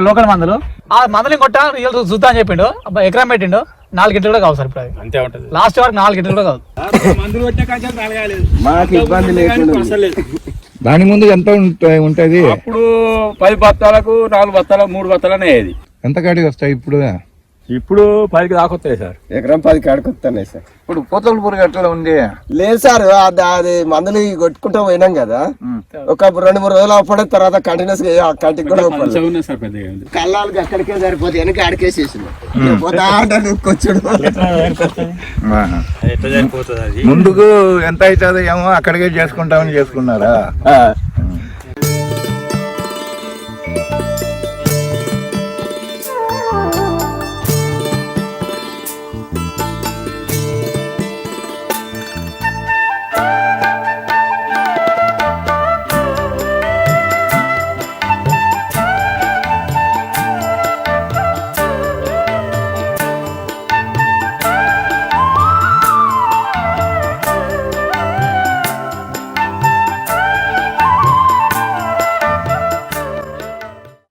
Local మందులు. ఆ మందులు కొట్టా రియల్ చూద్దాం అని చెప్పిండు. అబ్బా ఎకరం పెట్టిండు. నాలుగు గంటలు కూడా కావు సార్ ఇప్పుడు అది. అంతే ఉంటది. లాస్ట్ వరకు నాలుగు గంటలు కూడా కావు. మందులు మాకు ఇబ్బంది. దాని ముందు ఎంత ఉంట- ఉంటది? అప్పుడు పది బత్తాలకు నాలుగు బత్తాల మూడు బత్తాలనే ఎంత కాడికి వస్తాయి ఇప్పుడు? ఇప్పుడు పదికి దాకొస్తాయి సార్. ఎకరం పది కాడుకొస్తాయి సార్. ఇప్పుడు పోతలపూర్ ఎట్లా ఉంది? లేదు సార్ అది అది మందులు ఇవి కొట్టుకుంటూ పోయినాం కదా. ఒక రెండు మూడు రోజులు అప్పుడే తర్వాత కంటిన్యూస్గా ఆ కంటికి కూడా. కళ్ళాలకి అక్కడికే సరిపోతే వెనక అది? ముందుకు ఎంత అవుతుందో ఏమో అక్కడికే చేసుకుంటామని చేసుకున్నారా?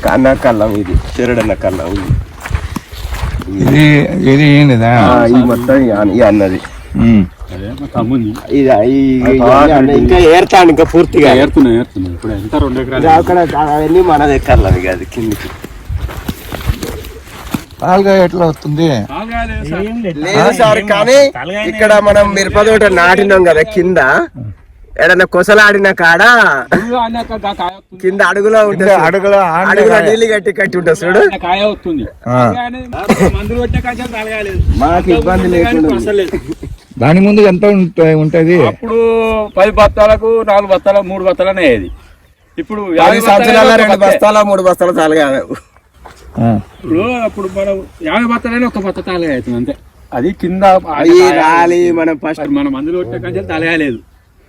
కన్న కళ్ళం ఇది చెరుడన్న కళ్ళం ఇది. ఇది ఇది ఏంటిదా? ఈ మొత్తం ఈ అన్న- అన్నది. అన్న ఇంకా ఏర్తాను ఇంకా పూర్తిగా. ఏరుతున్నాయి ఏరుతున్నాయి ఇప్పుడు ఎంత రెండు ఎకరాలు అక్కడ అవన్నీ ఇక అది కిందికి. పాలుగా ఎట్లా వస్తుంది. లేదు సార్ కానీ ఇక్కడ మనం మిరప తోట నాటినాం కదా కింద. ఏడన్నా కొసలాడిన కాడ. కింద అడుగులో ఉంటుంది అడుగులో అడుగులో. నీళ్ళు కట్టి కట్టి ఉంటుంది చూడు కాయ వస్తుంది ఆ. కానీ మందులు కొట్టే కాంచెం తలగాలేదు మాకు ఇబ్బంది లేకుండా. దాని ముందు ఎంత ఉంట- ఉంటది అప్పుడు పది బత్తాలకు నాలుగు బత్తాల మూడు బత్తాలనే అయ్యేది ఇప్పుడు యాభై సంవత్సరాల రెండు. బస్తాల మూడు బస్తాలు తలగా. ఇప్పుడు అప్పుడు మనం యాభై బత్తాలైనా ఒక బత్త తాలగా అవుతుంది అంతే అది కింద రాలి మనం ఫస్ట్ మన మందులు కొట్టే కాంచెం తలగాలేదు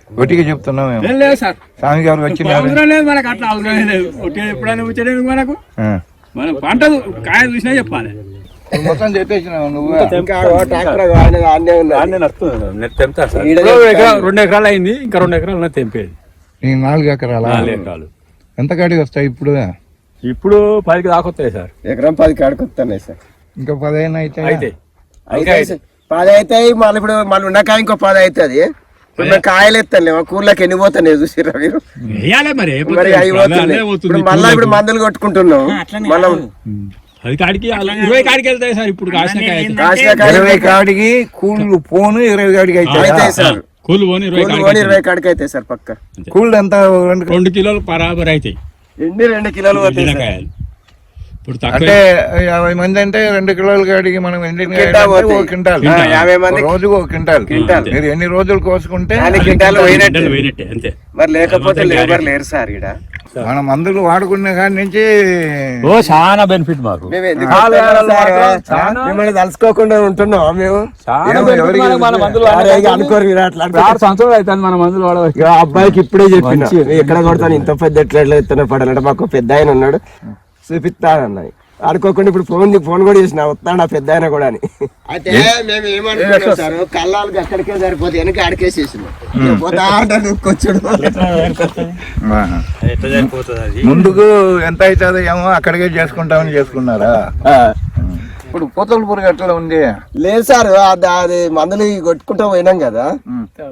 ఒట్టిగా చెప్తున్నాం లేదు సార్. స్వామి గారు అవసరం లేదు మనకు అట్లా అవసరం లేదు. ఒట్టి ఎప్పుడైనా వచ్చేది మనకు. మన పంట కాయ చూసినా చెప్పాలి. మొత్తం చెప్పేసినావు నువ్వు. ఇంకా ట్రాక్టర్ ఆయన అన్నే ఉన్నది. ఈడ ఇప్పుడు ఎకరా- రెండు ఎకరాలు అయింది ఇంకా రెండు ఎకరాలు తెంపేది. నీ నాలుగు ఎకరాలా? నాలుగు ఎకరాలు. ఎంత కాడికి వస్తాయి ఇప్పుడు? ఇప్పుడు పదికి దాకొస్తాయి సార్. ఎకరం పది కాడుకొస్తున్నాయి సార్. ఇంకా పదిహేను అయితే అయితే. అయితే పది అవుతాయి మళ్ళీ ఇప్పుడు మళ్ళీ ఉన్నకాయ ఇంకో పది అవుతుంది. ఇప్పుడు మేము కాయలు ఎత్తాను కూరలోకి ఎన్ని పోతున్నాయి చూసిరా మీరు? మరి అవి ఇప్పుడు పోతున్నాయి. మళ్ళీ ఇప్పుడు మందులు కొట్టుకుంటున్నాం. మనం. అది కాడికి ఇరవై కాడికి వెళ్తాయి సార్ ఇప్పుడు కాసిన కాయ అయితే. కాసిన కాయ ఇరవై కాడికి కూళ్ళు పోను ఇరవై కాడికి అయితే. అవుతాయి సార్. కూలి పోని ఇరవై ఇరవై. కాడికి అవుతాయి సార్ పక్క. కూళ్ళు ఎంత రెండు రెండు కిలోలు బరాబర్ అవుతాయి ఎన్ని రెండు కిలోలు పోతాయి ఇప్పుడు అంటే యాభై మంది అంటే రెండు కిలోల కాడికి మనం. ఒక క్వింటాల్ ఆ, యాభై మంది రోజుకు ఒక క్వింటాల్ క్వింటాల్. మీరు ఎన్ని రోజులు కోసుకుంటే క్వింటాలు పోయినట్టు. అంతే. మరి లేకపోతే లేబర్ లేరు సార్ ఇక్కడ మన మందులు వాడుకునే కాడి నుంచి ఓ చాలా బెనిఫిట్ మాకు. మిమ్మల్ని తలుసుకోకుండా ఉంటున్నాం మేము? అనుకోరు సంవత్సరాలు అవుతుంది మన మందులు వాడవచ్చు అబ్బాయికి ఇప్పుడే చెప్పిన. "నేను ఎక్కడ కొడతాను? ఇంత పెద్ద ఎట్లా ఎట్లా పడాలంటే మాకు పెద్ద ఆయన ఉన్నాడు. చూపిస్తానన్నాయి. ఆడుకోకుండా ఇప్పుడు ఫోన్ ఫోన్ కూడా చేసిన వస్తాడు ఆ పెద్ద ఆయన కూడా అని. అయితే మేము ఏమనుకున్నాం సార్? కళ్ళాలకి అక్కడికే సరిపోతే వెనక ఆడికేసేసిన. పోతా ముందుకు ఎంత అవుతుందో ఏమో అక్కడికే చేసుకుంటామని చేసుకున్నారా? ఇప్పుడు పోతలపూర్ ఎట్లా ఉంది. లేదు సార్ అది మందులు కొట్టుకుంటూ పోయినాం కదా.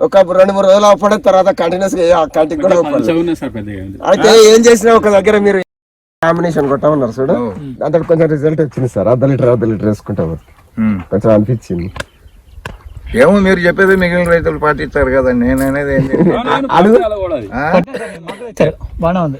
ఒక రెండు మూడు రోజులు అప్పుడే తర్వాత కంటిన్యూస్గా ఆ కంటికి కూడా. అయితే ఏం చేసినా ఒక దగ్గర మీరు కాంబినేషన్ కొట్టామన్నారు చూడు. దాంట్లో కొంచెం రిజల్ట్ వచ్చింది సార్. అర్ధ లీటర్ అర్ధ లీటర్ వేసుకుంటాము. కొంచెం అనిపించింది. ఏమో మీరు చెప్పేది మిగిలిన రైతులు పాటిస్తారు కదా నేను అనేది ఏంటి బాగానే ఉంది.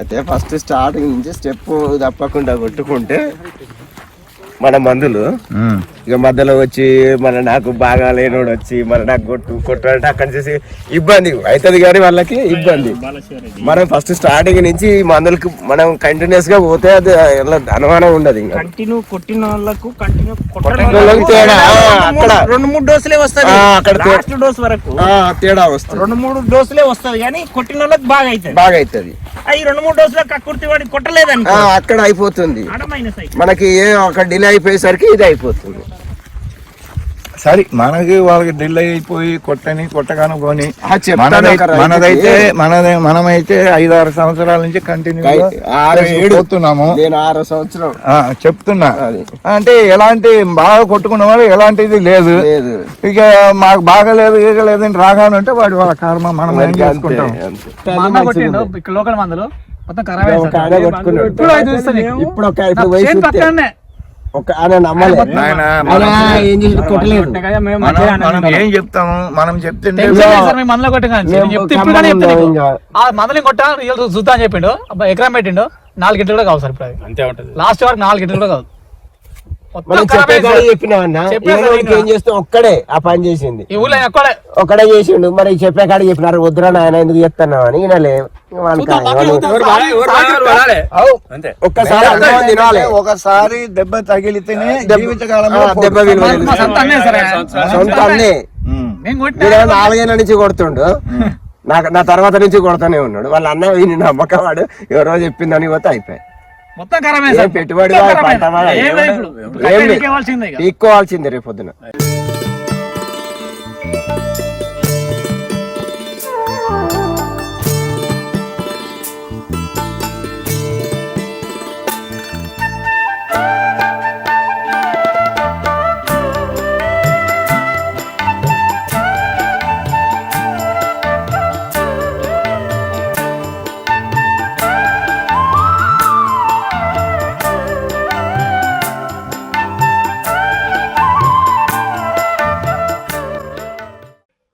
అయితే ఫస్ట్ స్టార్టింగ్ నుంచి స్టెప్ తప్పకుండా కొట్టుకుంటే మన మందులు. ఇక మధ్యలో వచ్చి మన నాకు బాగా లేనోడు వచ్చి మన నాకు కొట్టు కొట్టాలంటే అక్కడి నుంచి ఇబ్బంది అవుతుంది కానీ వాళ్ళకి ఇబ్బంది. మనం ఫస్ట్ స్టార్టింగ్ నుంచి మందులకి మనం కంటిన్యూస్గా పోతే అది అనుమానం ఉండదు ఇంకా. కంటిన్యూ కొట్టిన వాళ్ళకు కంటిన్యూ తేడా. అక్కడ. రెండు మూడు డోసులే వస్తుంది ఆ, అక్కడ లాస్ట్ డోస్ వరకు తేడా వస్తుంది. రెండు మూడు డోసులే వస్తుంది కానీ కొట్టిన వాళ్ళకి బాగా అవుతుంది. బాగా అవుతుంది ఈ రెండు మూడు డోసులకు కక్కుర్తి వాడి కొట్టలేదనుకో. అక్కడ అయిపోతుంది. మనకి ఏ ఒక డిలే అయిపోయేసరికి ఇది అయిపోతుంది. సరే మనకి వాళ్ళకి ఢిల్లీ అయిపోయి కొట్టని కొట్టగాను పోని. మనదైతే మనదే మనమైతే ఐదు ఆరు సంవత్సరాల నుంచి కంటిన్యూ ఆరు ఏడు. పోతున్నాము. నేను ఆరో సంవత్సరం ఆ, చెప్తున్నా. అది. అంటే ఎలాంటి బాగా కొట్టుకున్న వాళ్ళు ఎలాంటిది లేదు. లేదు. ఇక మాకు బాగలేదు ఇక లేదని రాగానంటే వాడి వాళ్ళ కర్మ మనం ఏం చేసుకుంటాం. లోకల్ మందులు. మొత్తం. ఇప్పుడు ఒక ఒక ఆయన నమ్మలేదు. ఏం చేసి కొట్టలేదు. మనం ఏం చెప్తాము? మనం చెప్తుంటే టెన్షన్ లేదు సార్ మీ మందులో కొట్టిన కానీ నేను మేము చెప్తే ఇప్పుడు కానీ ఖమ్మం చెప్తే నీకు. ఇంకా. ఆ మందులు కొట్టా రియల్ చూద్దాం అని చెప్పిండు. అబ్బా ఎకరం పెట్టిండు. నాలుగు గంటలు కూడా కావు సార్ ఇప్పుడు అది అంతే ఉంటది. లాస్ట్ వరకు నాలుగు గంటలు కూడా కాదు ఏదో సార్ ఒకటి ఏం చేస్తే ఒక్కడే ఆ పని చేసింది. ఒక్కడే. చేసిండు. మరి చెప్పే కాడ చెప్పినారు వద్దురా నాయన ఎందుకు చెప్తున్నావు? అని. అంతే. ఒక్కసారి ఒకసారి దెబ్బ తగిలితేనే జీవితకాలంలో దెబ్బ విలువ మా- తెలుసు. మా సొంత అన్నే సార్. ఆయన. సొంత అన్నే. ఉమ్. నేను కొట్టిన నేను నాలుగేళ్ళ నుంచి కొడుతుండు. నాకు నా తర్వాత నుంచి కొడుతూనే ఉన్నాడు. వాళ్ళ అన్న వీని నమ్మకం వాడు. ఎవరో చెప్పిందని పోతే అయిపోయి మొత్తం ఖరాబ్. పెట్టుబడి మొత్తం వాడు, ఖరాబ్